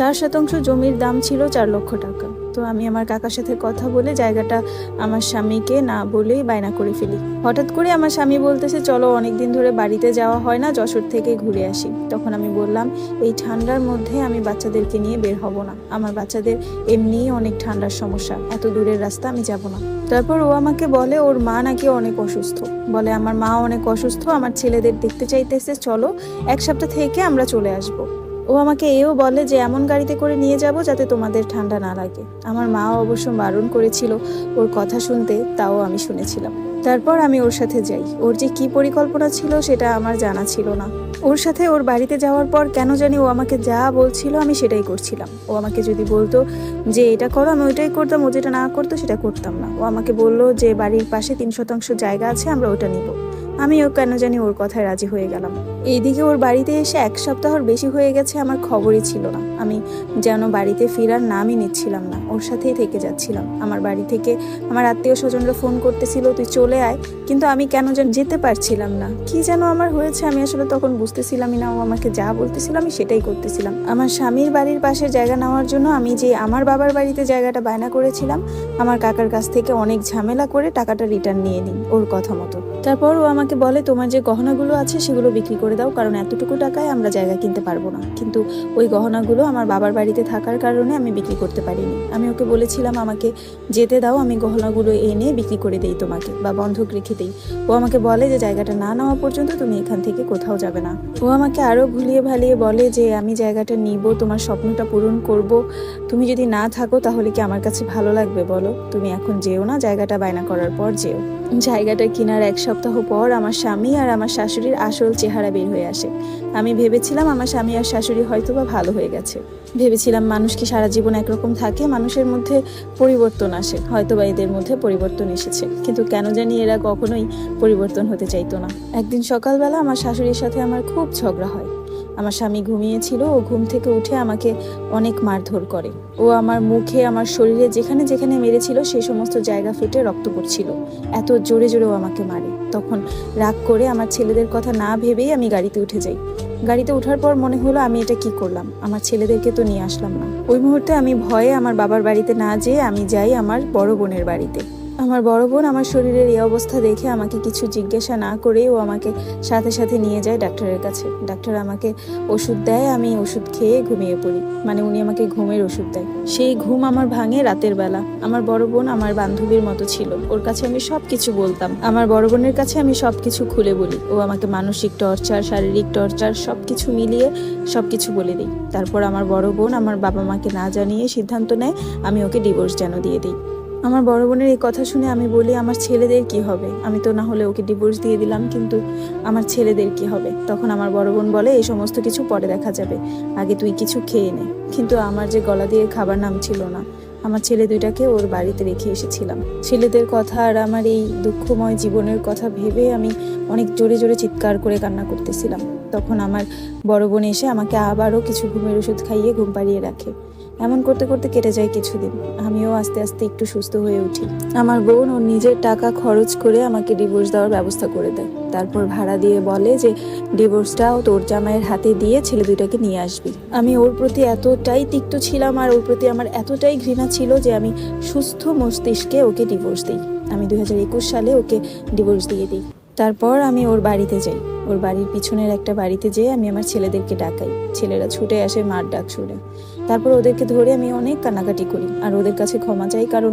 চার শতাংশ জমির দাম ছিল চার লক্ষ টাকা। তো আমি আমার কাকার সাথে কথা বলে জায়গাটা আমার স্বামীকে না বলেই বায়না করে ফেলি। হঠাৎ করে আমার স্বামী বলতেছে, চলো অনেকদিন ধরে বাড়িতে যাওয়া হয় না, যশোর থেকে ঘুরে আসি। তখন আমি বললাম, এই ঠান্ডার মধ্যে আমি বাচ্চাদেরকে নিয়ে বের হব না। আমার বাচ্চাদের এমনিই অনেক ঠান্ডার সমস্যা, এত দূরের রাস্তা আমি যাব না। তারপর ও আমাকে বলে, ওর মা নাকি অনেক অসুস্থ। বলে, আমার মা অনেক অসুস্থ, আমার ছেলেদের দেখতে চাইতেছে, চলো এক সপ্তাহ থেকে আমরা চলে আসব। ও আমাকে এও বলে যে, এমন গাড়িতে করে নিয়ে যাব যাতে তোমাদের ঠান্ডা না লাগে। আমার মা অবশ্য বারণ করেছিল ওর কথা শুনতে, তাও আমি শুনেছিলাম। তারপর আমি ওর সাথে যাই। ওর যে কি পরিকল্পনা ছিল সেটা আমার জানা ছিল না। ওর সাথে ওর বাড়িতে যাওয়ার পর কেন জানি ও আমাকে যা বলছিল আমি সেটাই করছিলাম। ও আমাকে যদি বলতো যে, এটা করো, আমি ওইটাই করতাম। ও যেটা না করতো সেটা করতাম না। ও আমাকে বলল যে, বাড়ির পাশে তিন শতাংশ জায়গা আছে, আমরা ওটা নিব। আমিও কেন জানি ওর কথায় রাজি হয়ে গেলাম। এইদিকে ওর বাড়িতে এসে এক সপ্তাহর বেশি হয়ে গেছে আমার খবরই ছিল না। আমি যেন বাড়িতে ফেরার নামই নিচ্ছিলাম না, ওর সাথেই থেকে যাচ্ছিলাম। আমার বাড়ি থেকে আমার আত্মীয় স্বজনরা ফোন করতেছিল, তুই চলে আয়। কিন্তু আমি কেন যেন যেতে পারছিলাম না। কি যেন আমার হয়েছে আমি আসলে তখন বুঝতেছিলামই না। ও আমাকে যা বলতেছিল আমি সেটাই করতেছিলাম। আমার স্বামীর বাড়ির পাশে জায়গা নেওয়ার জন্য আমি যে আমার বাবার বাড়িতে জায়গাটা বায়না করেছিলাম, আমার কাকার কাছ থেকে অনেক ঝামেলা করে টাকাটা রিটার্ন নিয়ে নিই ওর কথা মতো। তারপর ও আমাকে বলে, তোমার যে গহনাগুলো আছে সেগুলো বিক্রি করে দাও, কারণ এতটুকু টাকায় আমরা জায়গা কিনতে পারব না। কিন্তু ওই গহনাগুলো আমার বাবার বাড়িতে থাকার কারণে আমি বিক্রি করতে পারিনি। আমি ওকে বলেছিলাম, আমাকে যেতে দাও, আমি গহনাগুলো এনে বিক্রি করে দেই তোমাকে বা বন্ধক রেখে দিই। ও আমাকে বলে যে, জায়গাটা না নেওয়া পর্যন্ত তুমি এখান থেকে কোথাও যাবে না। ও আমাকে আরও ভুলিয়ে ভালিয়ে বলে যে, আমি জায়গাটা নিব, তোমার স্বপ্নটা পূরণ করব। তুমি যদি না থাকো, তাহলে কি আমার কাছে ভালো লাগবে বলো? তুমি এখন যেও না, জায়গাটা বায়না করার পর যেও। জায়গাটা কেনার এক সপ্তাহ পর আমার স্বামী আর আমার শাশুড়ির আসল চেহারা বের হয়ে আসে। আমি ভেবেছিলাম আমার স্বামী আর শাশুড়ি হয়তো বা ভালো হয়ে গেছে। ভেবেছিলাম মানুষ কি সারা জীবন একরকম থাকে, মানুষের মধ্যে পরিবর্তন আসে হয়তো বা এদের মধ্যে পরিবর্তন এসেছে। কিন্তু কেন জানি এরা কখনোই পরিবর্তন হতে চাইতো না। একদিন সকালবেলা আমার শাশুড়ির সাথে আমার খুব ঝগড়া হয়। আমার স্বামী ঘুমিয়েছিল, ও ঘুম থেকে উঠে আমাকে অনেক মারধর করে। ও আমার মুখে, আমার শরীরে যেখানে যেখানে মেরেছিল সেই সমস্ত জায়গা ফেটে রক্ত পড়ছিল। এত জোরে জোরে ও আমাকে মারে। তখন রাগ করে আমার ছেলেদের কথা না ভেবেই আমি গাড়িতে উঠে যাই। গাড়িতে ওঠার পর মনে হলো আমি এটা কি করলাম? আমার ছেলেদেরকে তো নিয়ে আসলাম না। ওই মুহূর্তে আমি ভয়ে আমার বাবার বাড়িতে না যেয়ে আমি যাই আমার বড় বোনের বাড়িতে। আমার বড় বোন আমার শরীরের এই অবস্থা দেখে আমাকে কিছু জিজ্ঞাসা না করেই ও আমাকে সাথে সাথে নিয়ে যায় ডাক্তারের কাছে। ডাক্তার আমাকে ওষুধ দেয়, আমি ওষুধ খেয়ে ঘুমিয়ে পড়ি। মানে উনি আমাকে ঘুমের ওষুধ দেয়। সেই ঘুম আমার ভাঙে রাতের বেলা। আমার বড় বোন আমার বান্ধবীর মতো ছিল। ওর কাছে আমি সব কিছু বলতাম। আমার বড় বোনের কাছে আমি সব কিছু খুলে বলি। ও আমাকে মানসিক টর্চার, শারীরিক টর্চার সব কিছু মিলিয়ে সব কিছু বলে দিই তারপর আমার বড় বোন আমার বাবা মাকে না জানিয়ে সিদ্ধান্ত নেয়, আমি ওকে ডিভোর্স যেন দিয়ে দিই। আমার বড় বোনের এই কথা শুনে আমি বলি, আমার ছেলেদের কি হবে? আমি তো না হলে ওকে ডিভোর্স দিয়ে দিলাম, কিন্তু আমার ছেলেদের কি হবে? তখন আমার বড় বোন বলে, এই সমস্ত কিছু পরে দেখা যাবে। আগে তুই কিছু খেয়ে নে। কিন্তু আমার যে গলা দিয়ে খাবার নাম ছিল না, আমার ছেলে দুইটাকে ওর বাড়িতে রেখে এসেছিলাম। ছেলেদের কথা আর আমার এই দুঃখময় জীবনের কথা ভেবে আমি অনেক জোরে জোরে চিৎকার করে কান্না করতেছিলাম। তখন আমার বড় বোন এসে আমাকে আবারও কিছু ঘুমের ওষুধ খাইয়ে ঘুম পাড়িয়ে রাখে। এমন করতে করতে কেটে যায় কিছুদিন। আমিও আস্তে আস্তে একটু সুস্থ হয়ে উঠি। আমার বোন ওর নিজের টাকা খরচ করে আমাকে ডিভোর্স দেওয়ার ব্যবস্থা করে দেয়। তারপর ভাড়া দিয়ে বলে যে ডিভোর্সটাও তোর জামাইয়ের হাতে দিয়ে ছেলে দুইটাকে নিয়ে আসবি। আমি ওর প্রতি এতটাই তিক্ত ছিলাম আর ওর প্রতি আমার এতটাই ঘৃণা ছিল যে আমি সুস্থ মস্তিষ্কে ওকে ডিভোর্স দিই। আমি দুই হাজার একুশ সালে ওকে ডিভোর্স দিয়ে দিই। তারপর আমি ওর বাড়িতে যাই। ওর বাড়ির পিছনের একটা বাড়িতে যেয়ে আমি আমার ছেলেদেরকে ডাকাই। ছেলেরা ছুটে আসে মার ডাক শুনে। তারপর ওদেরকে ধরে আমি অনেক কান্নাকাটি করি। আর ওদের কাছে ক্ষমা চাই কারণ